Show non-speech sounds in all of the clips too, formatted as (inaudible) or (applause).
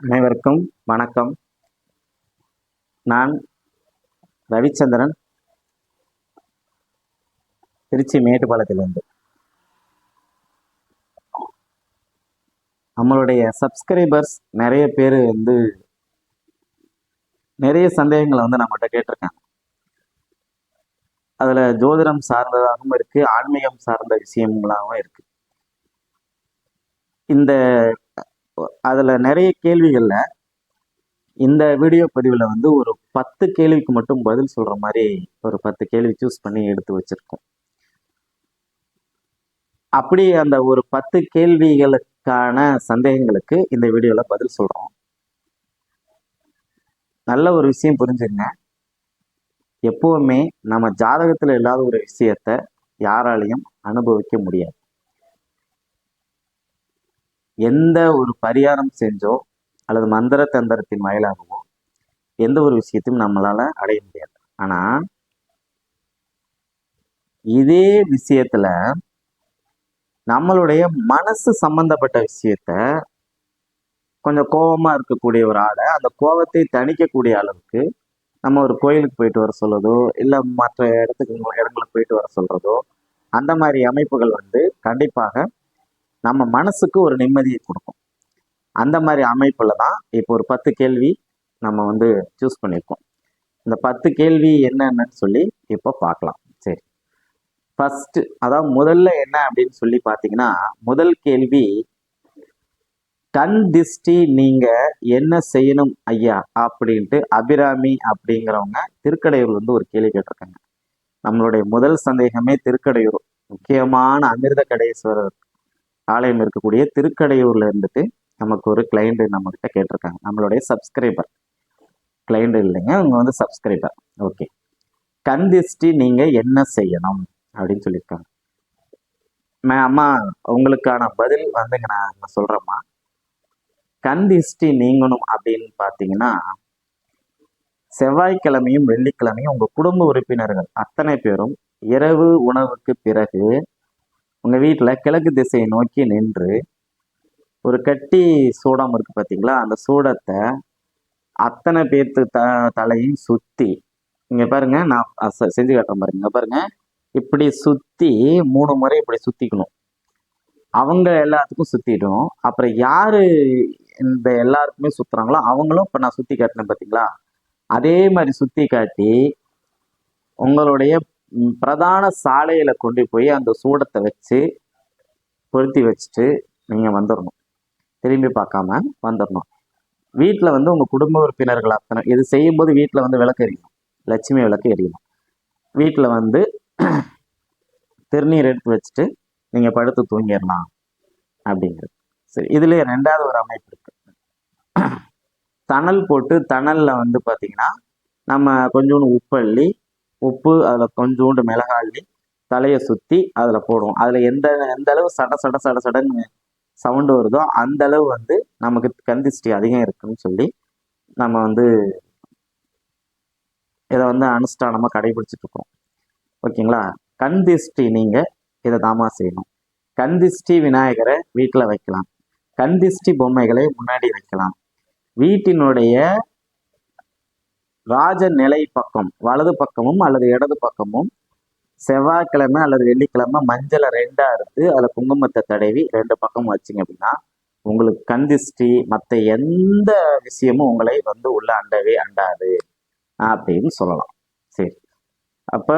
அனைவருக்கும் வணக்கம். நான் ரவிச்சந்திரன் திருச்சி மேட்டுப்பாளையத்திலிருந்து. நம்மளுடைய சப்ஸ்கிரைபர்ஸ் நிறைய பேர் வந்து நிறைய சந்தேகங்களை வந்து நம்மகிட்ட கேட்டிருக்காங்க. அதில் ஜோதிடம் சார்ந்ததாகவும் இருக்குது ஆன்மீகம் சார்ந்த விஷயங்களாகவும் இருக்குது இந்த அதில் நிறைய கேள்விகளில் இந்த வீடியோ பதிவில் வந்து ஒரு பத்து கேள்விக்கு மட்டும் பதில் சொல்கிற மாதிரி ஒரு பத்து கேள்வி சூஸ் பண்ணி எடுத்து வச்சுருக்கோம். அப்படி அந்த ஒரு பத்து கேள்விகளுக்கான சந்தேகங்களுக்கு இந்த வீடியோவில் பதில் சொல்கிறோம் நல்ல ஒரு விஷயம் புரிஞ்சுங்க. எப்போவுமே நம்ம ஜாதகத்தில் இல்லாத ஒரு விஷயத்த யாராலையும் அனுபவிக்க முடியாது. எந்த ஒரு பரிகாரம் செஞ்சோ அல்லது மந்திர தந்திரத்தின் வாயிலாகவோ எந்த ஒரு விஷயத்தையும் நம்மளால அடைய முடியாது. ஆனா இதே விஷயத்துல நம்மளுடைய மனசு சம்பந்தப்பட்ட விஷயத்த கொஞ்சம் கோபமா இருக்கக்கூடிய ஒரு ஆளை அந்த கோபத்தை தணிக்கக்கூடிய அளவுக்கு நம்ம ஒரு கோயிலுக்கு போயிட்டு வர சொல்றதோ இல்லை மற்ற இடத்துக்கு இடங்களுக்கு போயிட்டு வர சொல்றதோ அந்த மாதிரி அமைப்புகள் வந்து கண்டிப்பாக நம்ம மனசுக்கு ஒரு நிம்மதியை கொடுக்கும். அந்த மாதிரி அமைப்புல தான் இப்போ ஒரு பத்து கேள்வி நம்ம வந்து சூஸ் பண்ணியிருக்கோம் இந்த பத்து கேள்வி என்னென்னு சொல்லி இப்போ பார்க்கலாம். சரி. ஃபஸ்ட்டு அதாவது முதல்ல என்ன அப்படின்னு சொல்லி பார்த்தீங்கன்னா முதல் கேள்வி கண் திஷ்டி நீங்க என்ன செய்யணும் ஐயா? அப்படின்ட்டு அபிராமி அப்படிங்கிறவங்க திருக்கடையூர்ல இருந்து ஒரு கேள்வி கேட்டிருக்காங்க. நம்மளுடைய முதல் சந்தேகமே திருக்கடையூர். முக்கியமான அமிர்த கடேஸ்வரர் ஆலயம் இருக்கக்கூடிய திருக்கடையூர்ல இருந்துட்டு நமக்கு ஒரு கிளைண்ட் நம்மக்கிட்ட கேட்டிருக்காங்க. நம்மளுடைய சப்ஸ்கிரைபர் கிளைண்ட் இல்லைங்க அவங்க வந்து சப்ஸ்கிரைபர் ஓகே கண் திஷ்டி நீங்க என்ன செய்யணும்? அப்படின்னு சொல்லியிருக்காங்க. மே- அம்மா உங்களுக்கான பதில் வந்துங்க நான் நான் கண் திஷ்டி நீங்கணும் அப்படின்னு பார்த்தீங்கன்னா செவ்வாய்க்கிழமையும் வெள்ளிக்கிழமையும் உங்கள் குடும்ப உறுப்பினர்கள் அத்தனை பேரும் இரவு உணவுக்கு பிறகு உங்க வீட்டுல கிழக்கு திசையை நோக்கி நின்று ஒரு கட்டி சூடம் இருக்கு பார்த்தீங்களா அந்த சூடத்தை அத்தனை பேர்த்து த தலையும் சுத்தி இங்க பாருங்க நான் செஞ்சு காட்டுறேன் பாருங்க இங்கே பாருங்க. இப்படி சுத்தி மூணு முறை இப்படி சுத்திக்கணும். அவங்க எல்லாத்துக்கும் சுத்திடும். அப்புறம் யாரு இந்த எல்லாருக்குமே சுத்துறாங்களோ அவங்களும் இப்ப நான் சுத்தி காட்டினேன் பார்த்தீங்களா அதே மாதிரி சுத்தி காட்டி உங்களுடைய பிரதான சாலையில கொண்டு போய் அந்த சூடத்தை வச்சு பொருத்தி வச்சுட்டு நீங்க வந்துடணும் திரும்பி பார்க்காம வந்துடணும் வீட்டில் வந்து உங்கள் குடும்ப உறுப்பினர்கள் அத்தனை இது செய்யும்போது வீட்டில் வந்து விளக்கு எரியணும். லட்சுமி விளக்கு எரியணும். வீட்டில் வந்து (clears throat) திருநீர் எடுத்து வச்சுட்டு நீங்கள் படுத்து தூங்கிடலாம் அப்படிங்கிறது. சரி இதுலேயே ரெண்டாவது ஒரு அமைப்பு இருக்குது (clears throat) தணல் போட்டு தணலில் வந்து பார்த்திங்கன்னா நம்ம கொஞ்சோண்டு உப்பள்ளி உப்பு அதில் கொஞ்சோண்டு மிளகாய் தலையை சுற்றி அதில் போடுவோம். அதில் எந்த எந்த அளவு சட சட சட சடன்னு சவுண்டு வருதோ அந்த அளவு வந்து நமக்கு கந்திஷ்டி அதிகம் இருக்குன்னு சொல்லி நம்ம வந்து இதை வந்து அனுஷ்டானமாக கடைபிடிச்சிட்டு இருக்கோம். ஓகேங்களா? கண் திஷ்டி நீங்கள் இதை தாமா செய்யணும். கண் திஷ்டி விநாயகரை வீட்டில் வைக்கலாம். கண் திஷ்டி பொம்மைகளை முன்னாடி வைக்கலாம். வீட்டினுடைய ராஜ நிலை பக்கம் வலது பக்கமும் அல்லது இடது பக்கமும் செவ்வாய்க்கிழமை அல்லது வெள்ளிக்கிழமை மஞ்சளை ரெண்டாக அறுத்து அதில் குங்குமத்தை தடவி ரெண்டு பக்கமும் வச்சிங்க அப்படின்னா உங்களுக்கு கந்திஷ்டி மற்ற எந்த விஷயமும் உங்களை வந்து உள்ள அண்டவே அண்டாது அப்படின்னு சொல்லலாம். சரி. அப்போ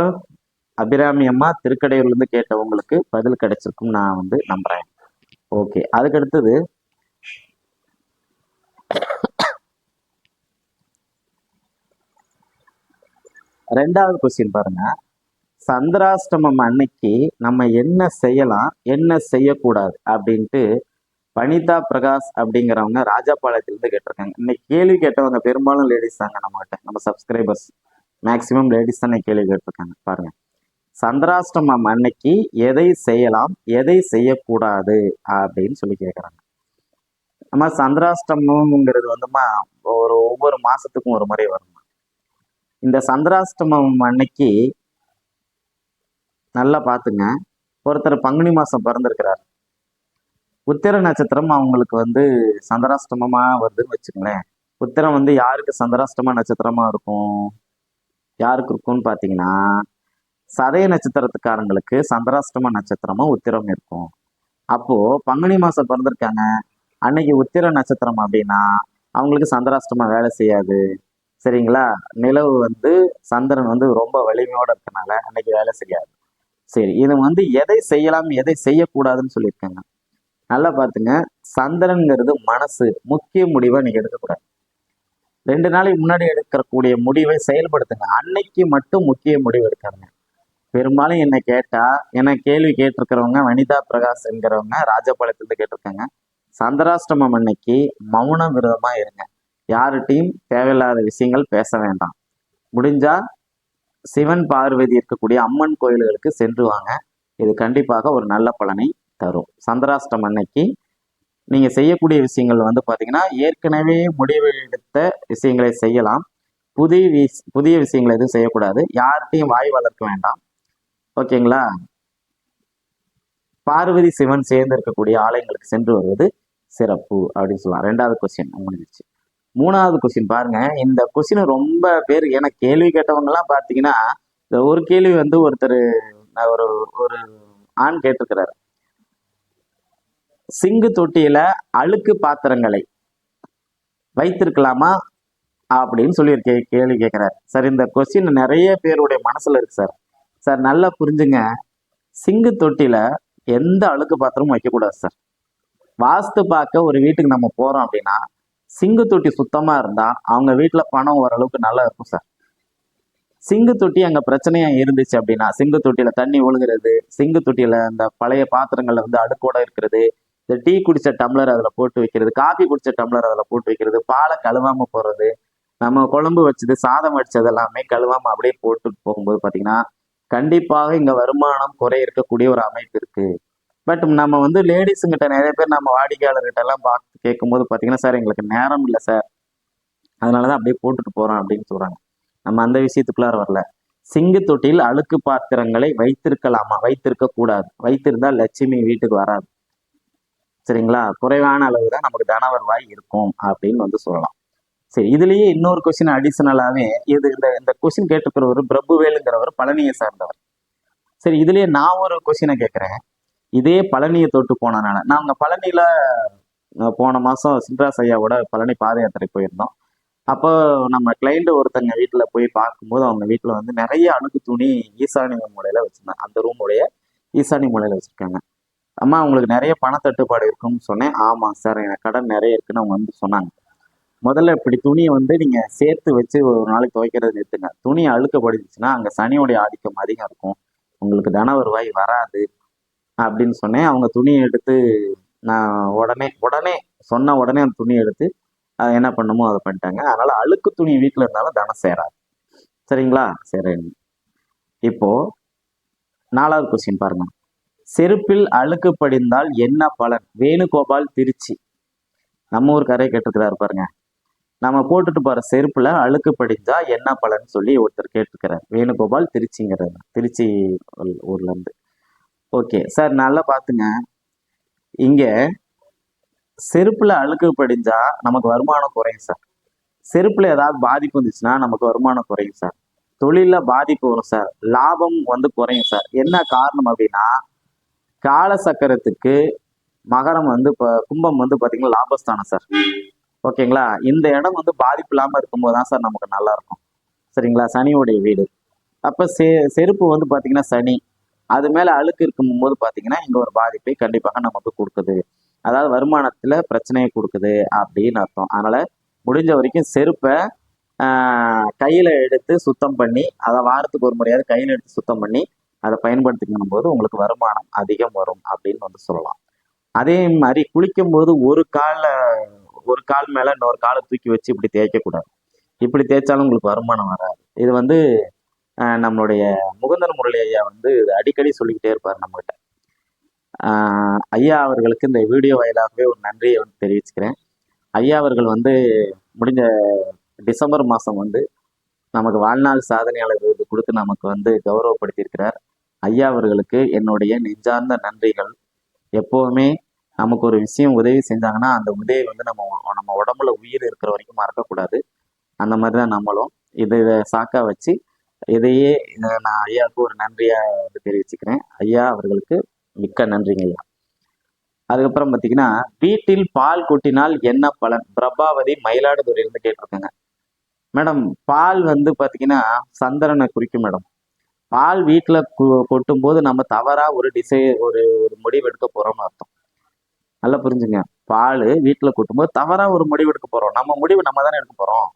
அபிராமி அம்மா திருக்கடையூர்லேருந்து கேட்டவங்களுக்கு பதில் கிடைச்சிருக்கும் நான் வந்து நம்புகிறேன் ஓகே. அதுக்கடுத்தது ரெண்டாவது கொஸ்டின் பாருங்க. சந்திராஷ்டமம் அன்னைக்கு நம்ம என்ன செய்யலாம் என்ன செய்யக்கூடாது அப்படின்ட்டு வனிதா பிரகாஷ் அப்படிங்கிறவங்க ராஜாபாளையத்திலிருந்து கேட்டிருக்காங்க. இன்னைக்கு கேள்வி கேட்டவங்க பெரும்பாலும் லேடிஸ் தாங்க நம்மகிட்ட நம்ம சப்ஸ்கிரைபர்ஸ் மேக்சிமம் லேடிஸ் தானே கேள்வி கேட்டிருக்காங்க. பாருங்க. சந்திராஷ்டமம் அன்னைக்கு எதை செய்யலாம் எதை செய்யக்கூடாது அப்படின்னு சொல்லி கேட்குறாங்க. நம்ம சந்திராஷ்டமம்ங்கிறது வந்துமா ஒரு ஒவ்வொரு மாசத்துக்கும் ஒரு முறை வரும்? இந்த சந்திராஷ்டமம் அன்னைக்கு நல்லா பார்த்துங்க. ஒருத்தர் பங்குனி மாதம் பிறந்திருக்கிறார். உத்திர நட்சத்திரம் அவங்களுக்கு வந்து சந்திராஷ்டமமாக வருதுன்னு வச்சுக்கோங்களேன். உத்திரம் வந்து யாருக்கு சந்திராஷ்டம நட்சத்திரமாக இருக்கும்? யாருக்கு இருக்கும்னு பார்த்தீங்கன்னா சதய நட்சத்திரத்துக்காரங்களுக்கு சந்திராஷ்டம நட்சத்திரமாக உத்திரம் இருக்கும். அப்போது பங்குனி மாதம் பிறந்திருக்காங்க. அன்னைக்கு உத்திர நட்சத்திரம் அப்படின்னா அவங்களுக்கு சந்திராஷ்டமம் வேலை செய்யாது. சரிங்களா? நிலவு வந்து சந்திரன் வந்து ரொம்ப வலிமையோட இருக்கனால அன்னைக்கு வேலை செய்யாது. சரி இது வந்து எதை செய்யலாம் எதை செய்யக்கூடாதுன்னு சொல்லியிருக்காங்க. நல்லா பார்த்துங்க. சந்திரன்கிறது மனசு முக்கிய முடிவை நீங்க எடுக்கக்கூடாது. ரெண்டு நாளைக்கு முன்னாடி எடுக்கக்கூடிய முடிவை செயல்படுத்துங்க. அன்னைக்கு மட்டும் முக்கிய முடிவு எடுக்காதுங்க. பெரும்பாலும் என்னை கேட்டா என்னை கேள்வி கேட்டிருக்கிறவங்க வனிதா பிரகாஷ் என்கிறவங்க ராஜபாளையத்துலேருந்து கேட்டிருக்காங்க. சந்திராஷ்டமம் அன்னைக்கு மௌன விரதமா இருங்க. யார்கிட்டையும் தேவையில்லாத விஷயங்கள் பேச வேண்டாம். முடிஞ்சா சிவன் பார்வதி இருக்கக்கூடிய அம்மன் கோயில்களுக்கு சென்று வாங்க. இது கண்டிப்பாக ஒரு நல்ல பலனை தரும். சந்திராஷ்டம் அன்னைக்கு நீங்கள் செய்யக்கூடிய விஷயங்கள் வந்து பார்த்திங்கன்னா ஏற்கனவே முடிவு எடுத்த விஷயங்களை செய்யலாம். புதிய விஷ் புதிய விஷயங்களை எதுவும் செய்யக்கூடாது. யார்கிட்டையும் வாய் வளர்க்க வேண்டாம். ஓகேங்களா? பார்வதி சிவன் சேர்ந்து இருக்கக்கூடிய ஆலயங்களுக்கு சென்று வருவது சிறப்பு அப்படின்னு சொல்லலாம். ரெண்டாவது கொஸ்டின் முடிஞ்சிச்சு மூணாவது கொஸ்டின் பாருங்க. இந்த கொஸ்டின் ரொம்ப பேர் ஏன்னா கேள்வி கேட்டவங்க எல்லாம் பார்த்தீங்கன்னா இந்த ஒரு கேள்வி வந்து ஒருத்தர் ஒரு ஒரு ஆண் கேட்டிருக்கிறாரு. சிங்கு தொட்டியில அழுக்கு பாத்திரங்களை வைத்திருக்கலாமா அப்படின்னு சொல்லி கே- கேள்வி கேட்கிறாரு. சார் இந்த கொஸ்டின் நிறைய பேருடைய மனசுல இருக்கு சார். சார் நல்லா புரிஞ்சுங்க. சிங்கு தொட்டியில எந்த அழுக்கு பாத்திரமும் வைக்கக்கூடாது சார். வாஸ்து பார்க்க ஒரு வீட்டுக்கு நம்ம போறோம் அப்படின்னா சிங்கு தொட்டி சுத்தமா இருந்தா அவங்க வீட்டுல பணம் ஓரளவுக்கு நல்லா இருக்கும் சார் சிங்கு தொட்டி அங்க பிரச்சனையா இருந்துச்சு அப்படின்னா சிங்கு தொட்டியில தண்ணி ஒழுகிறது சிங்கு தொட்டியில அந்த பழைய பாத்திரங்கள்ல வந்து அடுக்கோட இருக்கிறது இந்த டீ குடிச்ச டம்ளர் அதுல போட்டு வைக்கிறது காஃபி குடிச்ச டம்ளர் அதுல போட்டு வைக்கிறது பாலை கழுவாம போறது நம்ம குழம்பு வச்சது சாதம் வச்சது எல்லாமே கழுவாம அப்படியே போட்டு போகும்போது பாத்தீங்கன்னா கண்டிப்பாக இங்க வருமானம் குறை இருக்கக்கூடிய ஒரு அமைப்பு இருக்கு. பட் நம்ம வந்து லேடிஸுங்கிட்ட நிறைய பேர் நம்ம வாடிக்கையாளர்கிட்ட எல்லாம் பார்த்து கேட்கும்போது பார்த்தீங்கன்னா சார் எங்களுக்கு நேரம் இல்லை சார். அதனால தான் அப்படியே போட்டுட்டு போகிறோம் அப்படின்னு சொல்கிறாங்க நம்ம அந்த விஷயத்துக்குள்ளார வரல. சிங்கு தொட்டியில் அழுக்கு பாத்திரங்களை வைத்திருக்கலாமா? வைத்திருக்க கூடாது வைத்திருந்தால் லட்சுமி வீட்டுக்கு வராது. சரிங்களா? குறைவான அளவு தான் நமக்கு தன வருவாய் இருக்கும் அப்படின்னு வந்து சொல்லலாம். சரி இதுலயே இன்னொரு கொஸ்டின் அடிஷனலாகவே இது இந்த இந்த கொஸ்டின் கேட்டுக்கிறவர் பிரபுவேலுங்கிறவர் பழனியை சார்ந்தவர். சரி இதுலயே நான் ஒரு கொஸ்டினை கேட்குறேன். இதே பழனியை தொட்டு போனனால அந்த பழனியில போன மாசம் சின்ராஸ் ஐயாவோட பழனி பாத யாத்திரை போயிருந்தோம். அப்போ நம்ம கிளைண்ட் ஒருத்தங்க வீட்டில் போய் பார்க்கும்போது அவங்க வீட்டில் வந்து நிறைய அணுக்கு துணி ஈசானி மூலையில வச்சிருந்தாங்க. அந்த ரூமுடைய ஈசானி மூலையில வச்சிருக்காங்க. அம்மா உங்களுக்கு நிறைய பணத்தட்டுப்பாடு இருக்கும்னு சொன்னேன். ஆமாம் சார் எனக்கு கடன் நிறைய இருக்குன்னு அவங்க வந்து சொன்னாங்க. முதல்ல இப்படி துணியை வந்து நீங்க சேர்த்து வச்சு ஒரு நாளைக்கு துவைக்கிறது நிறுத்துங்க. துணி அழுக்கப்படுச்சுன்னா அங்கே சனியோடைய ஆதிக்கம் அதிகம் இருக்கும். உங்களுக்கு தன வருவாய் வராது. அப்படின்னு சொன்னேன். அவங்க துணியை எடுத்து நான் உடனே உடனே சொன்ன உடனே அந்த துணியை எடுத்து அதை என்ன பண்ணுமோ அதை பண்ணிட்டாங்க. அதனால அழுக்கு துணி வீட்டில் இருந்தாலும் தனம் சேராது. சரிங்களா? சரி இப்போ நாலாவது கொஸ்டின் பாருங்க. செருப்பில் அழுக்கு படிந்தால் என்ன பலன்? வேணுகோபால் திருச்சி. நம்ம ஊர் கரையை கேட்டிருக்கிறாரு பாருங்க. நம்ம போட்டுட்டு போகிற செருப்புல அழுக்கு படிஞ்சா என்ன பலன் சொல்லி ஒருத்தர் கேட்டிருக்கிறார். வேணுகோபால் திருச்சிங்கிறது திருச்சி ஊர்லேருந்து ஊர்ல இருந்து. ஓகே. சார் நல்லா பார்த்துங்க இங்கே செருப்பில் அழுக்கு படிஞ்சால் நமக்கு வருமானம் குறையும் சார். செருப்பில் ஏதாவது பாதிப்பு வந்துச்சுன்னா நமக்கு வருமானம் குறையும் சார். தொழிலில் பாதிப்பு வரும் சார். லாபம் வந்து குறையும் சார். என்ன காரணம் அப்படின்னா கால சக்கரத்துக்கு மகரம் வந்து இப்போ கும்பம் வந்து பார்த்தீங்கன்னா லாபஸ்தானம் சார். ஓகேங்களா? இந்த இடம் வந்து பாதிப்பு இல்லாமல் இருக்கும்போது தான் சார் நமக்கு நல்லா இருக்கும். சரிங்களா? சனியுடைய வீடு. அப்போ செ செருப்பு வந்து பார்த்தீங்கன்னா சனி. அது மேல அழுக்கு இருக்கும்போது பாத்தீங்கன்னா இங்க ஒரு பாதிப்பை கண்டிப்பாக நமக்கு கொடுக்குது. அதாவது வருமானத்துல பிரச்சனையை கொடுக்குது அப்படின்னு அர்த்தம். அதனால முடிஞ்ச வரைக்கும் செருப்பை கையில் கையில எடுத்து சுத்தம் பண்ணி அதை வாரத்துக்கு ஒரு முறையாவது கையில எடுத்து சுத்தம் பண்ணி அதை பயன்படுத்திக்கணும் போது உங்களுக்கு வருமானம் அதிகம் வரும் அப்படின்னு வந்து சொல்லலாம். அதே மாதிரி குளிக்கும் போது ஒரு காலில் ஒரு கால் மேலே இன்னொரு காலை தூக்கி வச்சு இப்படி தேய்க்கக்கூடாது. இப்படி தேய்ச்சாலும் உங்களுக்கு வருமானம் வராது. இது வந்து நம்மளுடைய முகுந்தன் முரளி ஐயா வந்து அடிக்கடி சொல்லிக்கிட்டே இருப்பார் நம்மகிட்ட. ஐயா அவர்களுக்கு இந்த வீடியோ வாயிலாகவே ஒரு நன்றியை வந்து தெரிவிச்சுக்கிறேன். ஐயா அவர்கள் வந்து முடிஞ்ச டிசம்பர் மாதம் வந்து நமக்கு வாழ்நாள் சாதனையாளர் விருது கொடுத்து நமக்கு வந்து கௌரவப்படுத்தியிருக்கிறார். ஐயா அவர்களுக்கு என்னுடைய நெஞ்சார்ந்த நன்றிகள். எப்போவுமே நமக்கு ஒரு விஷயம் உதவி செஞ்சாங்கன்னா அந்த உதவி வந்து நம்ம நம்ம உடம்புல உயிர் இருக்கிற வரைக்கும் மறக்கக்கூடாது. அந்த மாதிரி தான் நம்மளும். இதை இதை சாக்கா வச்சு இதையே இதை நான் ஐயாவுக்கு ஒரு நன்றியை வந்து தெரிவிச்சுக்கிறேன். ஐயா அவர்களுக்கு மிக்க நன்றிங்க ஐயா. அதுக்கப்புறம் பார்த்தீங்கன்னா வீட்டில் பால் கொட்டினால் என்ன பலன்? பிரபாவதி மயிலாடுதுறையிலிருந்து கேட்டிருக்காங்க. மேடம் பால் வந்து பார்த்தீங்கன்னா சந்திரனை குறிக்கும் மேடம். பால் வீட்டில் கொட்டும் போது நம்ம தவறாக ஒரு டிசை ஒரு ஒரு முடிவு எடுக்க போகிறோம்னு அர்த்தம். நல்லா புரிஞ்சுங்க. பால் வீட்டில் கொட்டும்போது தவறாக ஒரு முடிவு எடுக்க போகிறோம் நம்ம முடிவு நம்ம தானே எடுக்க போகிறோம்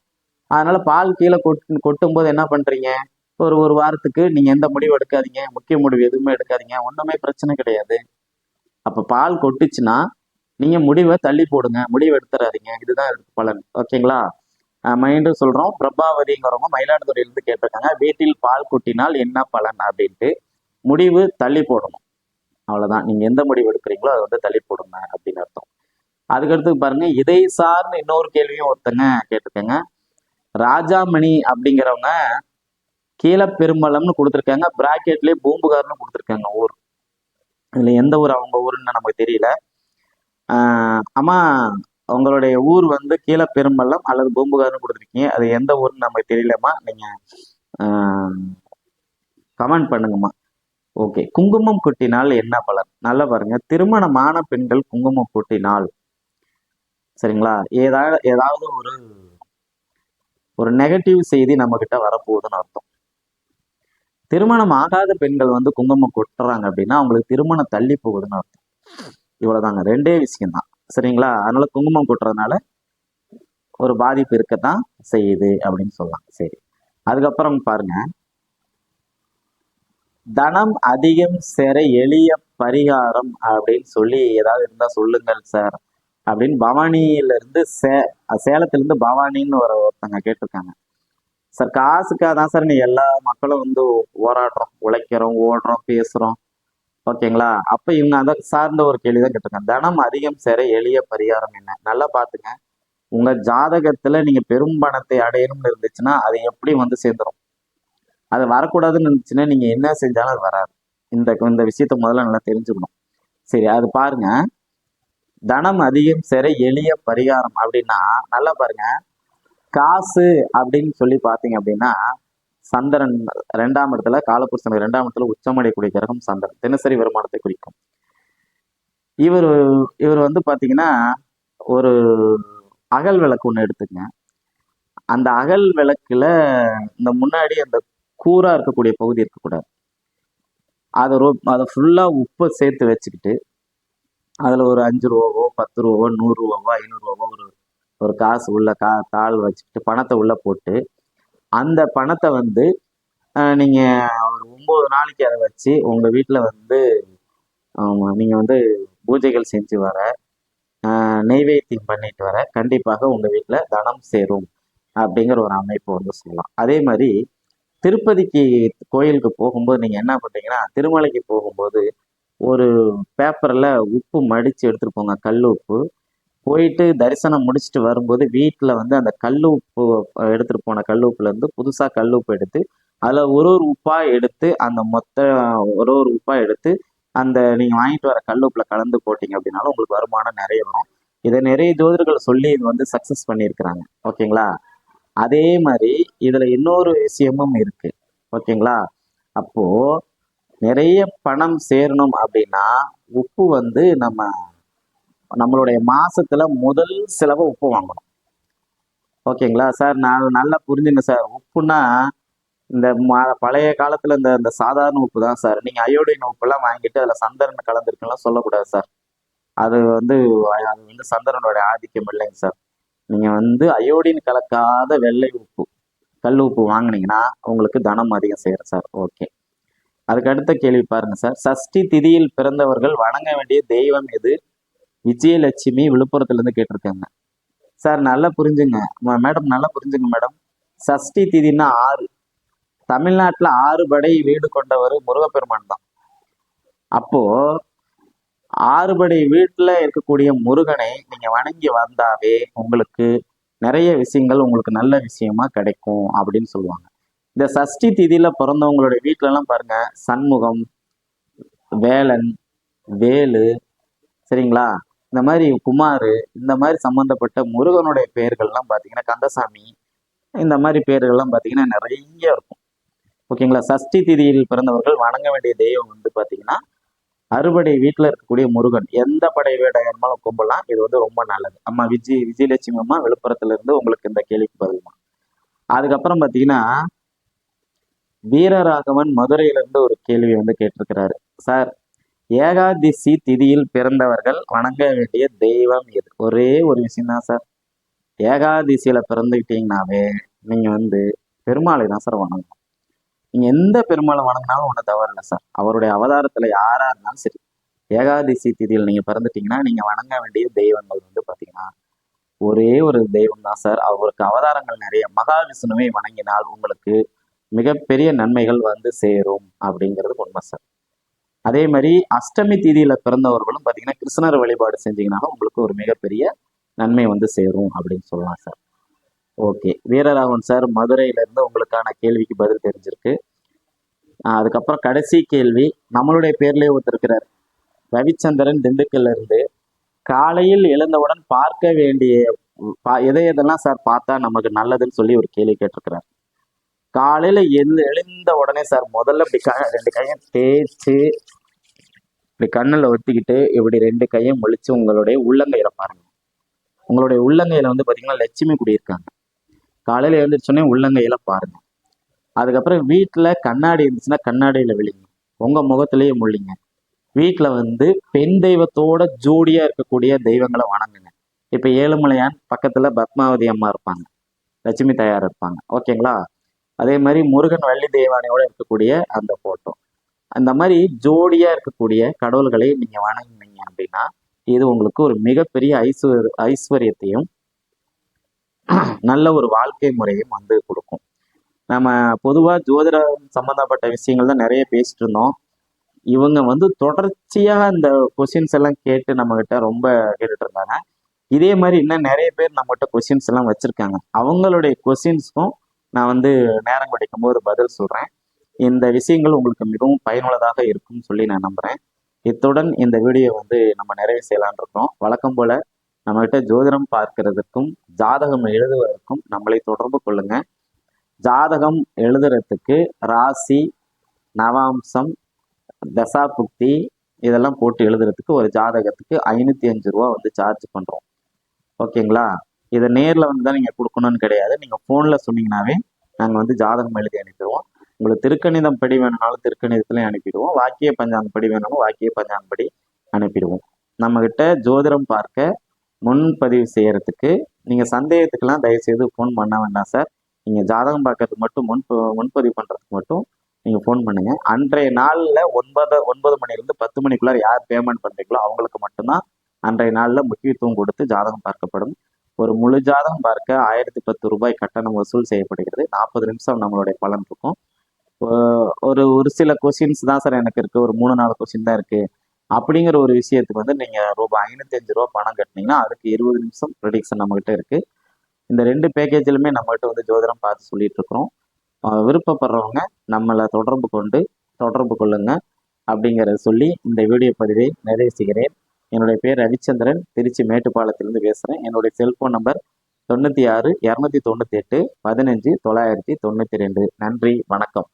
அதனால பால் கீழே கொட் கொட்டும் போது என்ன பண்ணுறீங்க ஒரு ஒரு வாரத்துக்கு நீங்க எந்த முடிவு எடுக்காதீங்க முக்கிய முடிவு எதுவுமே எடுக்காதீங்க ஒன்றுமே பிரச்சனை கிடையாது. அப்ப பால் கொட்டுச்சுன்னா நீங்க முடிவை தள்ளி போடுங்க முடிவு எடுத்துறாதீங்க. இதுதான் பலன். ஓகேங்களா? அஹ் மீண்டும் சொல்றோம். பிரபாவதிங்கிறவங்க மயிலாடுதுறையிலேருந்து கேட்டிருக்காங்க வீட்டில் பால் கொட்டினால் என்ன பலன்? அப்படின்ட்டு. முடிவு தள்ளி போடணும். அவ்வளவுதான். நீங்க எந்த முடிவு எடுக்கிறீங்களோ அதை வந்து தள்ளி போடுங்க அப்படின்னு அர்த்தம். அதுக்கடுத்து பாருங்க இதை சார்ந்து இன்னொரு கேள்வியும் ஒருத்தங்க கேட்டிருக்கேங்க. ராஜாமணி அப்படிங்கிறவங்க கீழே பெரும்பலம்னு கொடுத்துருக்காங்க. பிராக்கெட்லேயே பூம்புகார்னு கொடுத்துருக்காங்க ஊர். இதில் எந்த ஊர் அவங்க ஊருன்னு நமக்கு தெரியல. ஆஹ் அம்மா உங்களுடைய ஊர் வந்து கீழே பெரும்பள்ளம் அல்லது பூம்புகார்னு கொடுத்துருக்கீங்க. அது எந்த ஊர்னு நமக்கு தெரியலம்மா. நீங்க கமெண்ட் பண்ணுங்கம்மா. ஓகே. குங்குமம் கொட்டினால் என்ன பலன்? நல்லா பாருங்க. திருமணமான பெண்கள் குங்குமம் கொட்டினால் சரிங்களா? ஏதாவது ஏதாவது ஒரு ஒரு நெகட்டிவ் செய்தி நம்ம கிட்ட வரப்போகுதுன்னு அர்த்தம். திருமணம் ஆகாத பெண்கள் வந்து குங்குமம் கொட்டுறாங்க அப்படின்னா அவங்களுக்கு திருமணம் தள்ளி போகுதுன்னு அர்த்தம். இவ்வளவுதாங்க. ரெண்டே விஷயம்தான். சரிங்களா? அதனால குங்குமம் கொட்டுறதுனால ஒரு பாதிப்பு இருக்கத்தான் செய்யுது அப்படின்னு சொல்லலாம். சரி. அதுக்கப்புறம் பாருங்க. தனம் அதிகம் சேர எளிய பரிகாரம் அப்படின்னு சொல்லி ஏதாவது இருந்தா சொல்லுங்கள் சார். அப்படின்னு பவானியில இருந்து சே சேலத்துல இருந்து பவானின்னு ஒரு ஒருத்தங்க கேட்டிருக்காங்க. சார் காசுக்காக தான் சார் நீ எல்லா மக்களும் வந்து போராடுறோம் உழைக்கிறோம் ஓடுறோம் பேசுறோம். ஓகேங்களா? அப்போ இவங்க அதை சார்ந்த ஒரு கேள்வி தான் கேட்டிருக்காங்க. தனம் அதிகம் சேர எளிய பரிகாரம் என்ன? நல்லா பார்த்துங்க உங்கள் ஜாதகத்துல நீங்க பெரும் பணத்தை அடையணும்னு இருந்துச்சுன்னா அது எப்படி வந்து சேர்ந்துரும்? அது வரக்கூடாதுன்னு இருந்துச்சுன்னா நீங்க என்ன செஞ்சாலும் அது வராது. இந்த இந்த விஷயத்த முதல்ல நல்லா தெரிஞ்சுக்கணும். சரி அது பாருங்க. தனம் அதிகம் சேர எளிய பரிகாரம் அப்படின்னா நல்லா பாருங்க. காசு அப்படின்னு சொல்லி பார்த்தீங்க அப்படின்னா சந்திரன் ரெண்டாம் இடத்துல காலபுருஷனுக்கு ரெண்டாம் இடத்துல உச்சமடையக்கூடிய கிரகம் சந்திரன். தினசரி வருமானத்தை குறிக்கும். இவர் இவர் வந்து பார்த்தீங்கன்னா ஒரு அகல் விளக்கு ஒன்று எடுத்துக்கங்க. அந்த அகல் விளக்கில் இந்த முன்னாடி அந்த கூறாக இருக்கக்கூடிய பகுதி இருக்கக்கூடாது. அதை ரோ அதை ஃபுல்லாக உப்பை சேர்த்து வச்சுக்கிட்டு அதில் ஒரு அஞ்சு ரூபாவோ பத்து ரூபாவோ நூறுரூவாவோ ஐநூறுரூவாவோ ஒரு ஒரு காசு உள்ள கா தாள் வச்சுக்கிட்டு பணத்தை உள்ள போட்டு அந்த பணத்தை வந்து நீங்கள் ஒரு ஒம்பது நாளைக்கு அதை வச்சு உங்கள் வீட்டில் வந்து நீங்கள் வந்து பூஜைகள் செஞ்சு வர நெய்வேத்தியம் பண்ணிட்டு வர கண்டிப்பாக உங்கள் வீட்டில் தனம் சேரும் அப்படிங்கிற ஒரு அமைப்பு வந்து சொல்லலாம். அதே மாதிரி திருப்பதிக்கு கோயிலுக்கு போகும்போது நீங்கள் என்ன பண்ணுறீங்கன்னா திருமலைக்கு போகும்போது ஒரு பேப்பரில் உப்பு மடித்து எடுத்துகிட்டு போங்க கல் உப்பு. போயிட்டு தரிசனம் முடிச்சுட்டு வரும்போது வீட்டில் வந்து அந்த கல் உப்பு எடுத்துகிட்டு போன கல் உப்புலேருந்து புதுசாக கல் உப்பு எடுத்து அதில் ஒரு ஒரு உப்பாக எடுத்து அந்த மொத்த ஒரு ஒரு உப்பாக எடுத்து அந்த நீங்கள் வாங்கிட்டு வர கல் உப்பில் கலந்து போட்டிங்க அப்படின்னாலும் உங்களுக்கு வருமானம் நிறைய வரும். இதை நிறைய ஜோதிடர்கள் சொல்லி இது வந்து சக்ஸஸ் பண்ணியிருக்கிறாங்க. ஓகேங்களா? அதே மாதிரி இதில் இன்னொரு விஷயமும் இருக்குது ஓகேங்களா? அப்போது நிறைய பணம் சேரணும் அப்படின்னா உப்பு வந்து நம்ம நம்மளுடைய மாசத்துல முதல் செலவை உப்பு வாங்கணும். ஓகேங்களா? சார் நான் நல்லா புரிஞ்சுங்க சார். உப்புன்னா இந்த பழைய காலத்துல இந்த இந்த சாதாரண உப்பு தான் சார். நீங்க அயோடின் உப்புலாம் வாங்கிட்டு அதுல சந்திரன் கலந்துருக்குலாம் சொல்லக்கூடாது சார். அது வந்து அது வந்து சந்திரனோட ஆதிக்கம் இல்லைங்க சார். நீங்க வந்து அயோடின் கலக்காத வெள்ளை உப்பு கல் உப்பு வாங்கினீங்கன்னா உங்களுக்கு தனம் அதிகம் செய்யறேன் சார். ஓகே. அதுக்கு அடுத்த கேள்வி பாருங்க சார். சஷ்டி திதியில் பிறந்தவர்கள் வணங்க வேண்டிய தெய்வம் எது? விஜயலட்சுமி விழுப்புரத்துல இருந்து கேட்டிருக்காங்க. சார் நல்லா புரிஞ்சுங்க. மேடம் நல்லா புரிஞ்சுங்க மேடம். சஷ்டி திதின்னா ஆறு. தமிழ்நாட்டில் ஆறு படை வீடு கொண்டவர் முருகப்பெருமான் தான். அப்போ ஆறுபடை வீட்டில் இருக்கக்கூடிய முருகனை நீங்க வணங்கி வந்தாவே உங்களுக்கு நிறைய விஷயங்கள் உங்களுக்கு நல்ல விஷயமா கிடைக்கும் அப்படின்னு சொல்லுவாங்க. இந்த சஷ்டி திதியில பிறந்தவங்களுடைய வீட்ல எல்லாம் பாருங்க. சண்முகம் வேலன் வேலு சரிங்களா? இந்த மாதிரி குமார் இந்த மாதிரி சம்பந்தப்பட்ட முருகனுடைய பெயர்கள்லாம் பார்த்தீங்கன்னா கந்தசாமி இந்த மாதிரி பெயர்கள்லாம் பார்த்தீங்கன்னா நிறைய இருக்கும். ஓகேங்களா? சஷ்டி திதியில் பிறந்தவர்கள் வணங்க வேண்டிய தெய்வம் வந்து பார்த்தீங்கன்னா அறுபடை வீட்டில் இருக்கக்கூடிய முருகன். எந்த படை வேடையன்மாலும் கும்பலாம். இது வந்து ரொம்ப நல்லது. அம்மா விஜய் விஜயலட்சுமி அம்மா விழுப்புரத்துல இருந்து உங்களுக்கு இந்த கேள்விக்கு பதிலுமா அதுக்கப்புறம் பார்த்தீங்கன்னா வீரராகவன் மதுரையில இருந்து ஒரு கேள்வி வந்து கேட்டிருக்கிறாரு. சார் ஏகாதிசி திதியில் பிறந்தவர்கள் வணங்க வேண்டிய தெய்வம் எது? ஒரே ஒரு விஷயம் தான் சார். ஏகாதிசியில் பிறந்துக்கிட்டீங்கனாவே நீங்க வந்து பெருமாளை தான் சார் வணங்கணும். நீங்க எந்த பெருமாளை வணங்கினாலும் ஒன்றும் தவறு இல்லை சார். அவருடைய அவதாரத்துல யாரா இருந்தாலும் சரி ஏகாதசி திதியில் நீங்க பிறந்துட்டீங்கன்னா நீங்க வணங்க வேண்டிய தெய்வங்கள் வந்து பாத்தீங்கன்னா ஒரே ஒரு தெய்வம் தான் சார். அவருக்கு அவதாரங்கள் நிறைய மகாவிஷ்ணுவை வணங்கினால் உங்களுக்கு மிகப்பெரிய நன்மைகள் வந்து சேரும் அப்படிங்கிறது உண்மை சார். அதே மாதிரி அஷ்டமி தீதியில் பிறந்தவர்களும் பார்த்தீங்கன்னா கிருஷ்ணர் வழிபாடு செஞ்சீங்கனாலும் உங்களுக்கு ஒரு மிகப்பெரிய நன்மை வந்து சேரும் அப்படின்னு சொல்லலாம் சார். ஓகே. வீரராகவன் சார் மதுரையிலேருந்து உங்களுக்கான கேள்விக்கு பதில் தெரிஞ்சிருக்கு. அதுக்கப்புறம் கடைசி கேள்வி. நம்மளுடைய பேர்லயே ஒருத்திருக்கிறார் ரவிச்சந்திரன் திண்டுக்கல்ல இருந்து காலையில் எழுந்தவுடன் பார்க்க வேண்டிய பா- எதை எதெல்லாம் சார் பார்த்தா நமக்கு நல்லதுன்னு சொல்லி ஒரு கேள்வி கேட்டிருக்கிறார். காலையில எழுந்த எழுந்த உடனே சார் முதல்ல இப்படி க- ரெண்டு கையும் தேய்ச்சி இப்படி கண்ணில் ஒத்திக்கிட்டு இப்படி ரெண்டு கையும் ஒழிச்சு உங்களுடைய உள்ளங்கையில பாருங்க. உங்களுடைய உள்ளங்கையில வந்து பார்த்தீங்கன்னா லட்சுமி குடியிருக்காங்க காலையில் எழுந்திரிச்சோடனே உள்ளங்கையில பாருங்க. அதுக்கப்புறம் வீட்டில் கண்ணாடி இருந்துச்சுன்னா கண்ணாடியில் விழிங்க. உங்கள் முகத்திலேயே முள்ளிங்க. வீட்டில் வந்து பெண் தெய்வத்தோட ஜோடியாக இருக்கக்கூடிய தெய்வங்களை வணங்குங்க. இப்போ ஏழுமலையான் பக்கத்தில் பத்மாவதி அம்மா இருப்பாங்க. லட்சுமி தயார் இருப்பாங்க. ஓகேங்களா? அதே மாதிரி முருகன் வள்ளி தெய்வானையோட இருக்கக்கூடிய அந்த போட்டோ அந்த மாதிரி ஜோடியா இருக்கக்கூடிய கடவுள்களை நீங்க வணங்கினீங்க அப்படின்னா இது உங்களுக்கு ஒரு மிகப்பெரிய ஐஸ்வர் ஐஸ்வர்யத்தையும் நல்ல ஒரு வாழ்க்கை முறையும் வந்து கொடுக்கும். நம்ம பொதுவா ஜோதிடம் சம்பந்தப்பட்ட விஷயங்கள் தான் நிறைய பேசிட்டு இருந்தோம். இவங்க வந்து தொடர்ச்சியாக இந்த கொஸ்டின்ஸ் எல்லாம் கேட்டு நம்ம கிட்ட ரொம்ப கேட்டுட்டு இருந்தாங்க. இதே மாதிரி இன்னும் நிறைய பேர் நம்மகிட்ட கொஸ்டின்ஸ் எல்லாம் வச்சிருக்காங்க. அவங்களுடைய கொஸ்டின்ஸ்க்கும் நான் வந்து நேரம் கிடைக்கும் போது பதில் சொல்கிறேன் இந்த விஷயங்கள் உங்களுக்கு மிகவும் பயனுள்ளதாக இருக்கும்னு சொல்லி நான் நம்புகிறேன் இத்துடன் இந்த வீடியோ வந்து நம்ம நிறைவு செய்யலாம்னு இருக்கிறோம் வழக்கம் போல் நம்மகிட்ட ஜோதிடம் பார்க்கறதுக்கும் ஜாதகம் எழுதுவதற்கும் நம்மளை தொடர்பு கொள்ளுங்க. ஜாதகம் எழுதுறதுக்கு ராசி நவாம்சம் தசாபுக்தி இதெல்லாம் போட்டு எழுதுறதுக்கு ஒரு ஜாதகத்துக்கு ஐநூற்றி அஞ்சு ரூபா வந்து சார்ஜ் பண்ணுறோம் ஓகேங்களா? இதை நேரில் வந்து தான் நீங்கள் கொடுக்கணும்னு கிடையாது. நீங்கள் ஃபோனில் சொன்னீங்கன்னாவே நாங்கள் வந்து ஜாதகம் எழுதி அனுப்பிடுவோம். உங்களுக்கு திருக்கணிதம் படி வேணும்னாலும் திருக்கணிதத்துலேயும் அனுப்பிடுவோம். வாக்கிய பஞ்சாங்க படி வேணாலும் வாக்கிய பஞ்சாங்க படி அனுப்பிடுவோம். நம்மக்கிட்ட ஜோதிடம் பார்க்க முன்பதிவு செய்யறதுக்கு நீங்கள் சந்தேகத்துக்கெல்லாம் தயவுசெய்து ஃபோன் பண்ண வேண்டாம் சார். நீங்கள் ஜாதகம் பார்க்கறதுக்கு மட்டும் முன் முன்பதிவு பண்ணுறதுக்கு மட்டும் நீங்கள் ஃபோன் பண்ணுங்கள் அன்றைய நாளில் ஒன்பது ஒன்பது மணிலேருந்து பத்து மணிக்குள்ளார யார் பேமெண்ட் பண்ணுறீங்களோ அவங்களுக்கு மட்டும்தான் அன்றைய நாளில் முக்கியத்துவம் கொடுத்து ஜாதகம் பார்க்கப்படும். ஒரு முழு ஜாதகம் பார்க்க ஆயிரத்தி பத்து ரூபாய் கட்டணம் வசூல் செய்யப்படுகிறது. நாற்பது நிமிஷம் நம்மளுடைய பலன் இருக்கும். ஒரு ஒரு சில கொஷின்ஸ் தான் சார் எனக்கு இருக்கு. ஒரு மூணு நாலு கொஷின் தான் இருக்கு. அப்படிங்கிற ஒரு விஷயத்துக்கு வந்து நீங்க ரூபாய் ஐநூத்தஞ்சு ரூபா பணம் கட்டினீங்கன்னா அதுக்கு இருபது நிமிஷம் ப்ரொடிக்ஷன் நம்மகிட்ட இருக்கு. இந்த ரெண்டு பேக்கேஜிலுமே நம்மகிட்ட வந்து ஜோதிடம் பார்த்து சொல்லிட்டு இருக்கிறோம். விருப்பப்படுறவங்க நம்மளை தொடர்பு கொண்டு தொடர்பு கொள்ளுங்க அப்படிங்கிறத சொல்லி இந்த வீடியோ பதிவை நிறைவு செய்கிறேன். என்னுடைய பேர் ரவிச்சந்திரன். திருச்சி மேட்டுப்பாளத்திலிருந்து பேசுகிறேன் என்னுடைய செல்போன் நம்பர் தொண்ணூற்றி ஆறு இரநூத்தி தொண்ணூற்றி எட்டு பதினஞ்சு தொள்ளாயிரத்தி தொண்ணூற்றி ரெண்டு. நன்றி வணக்கம்.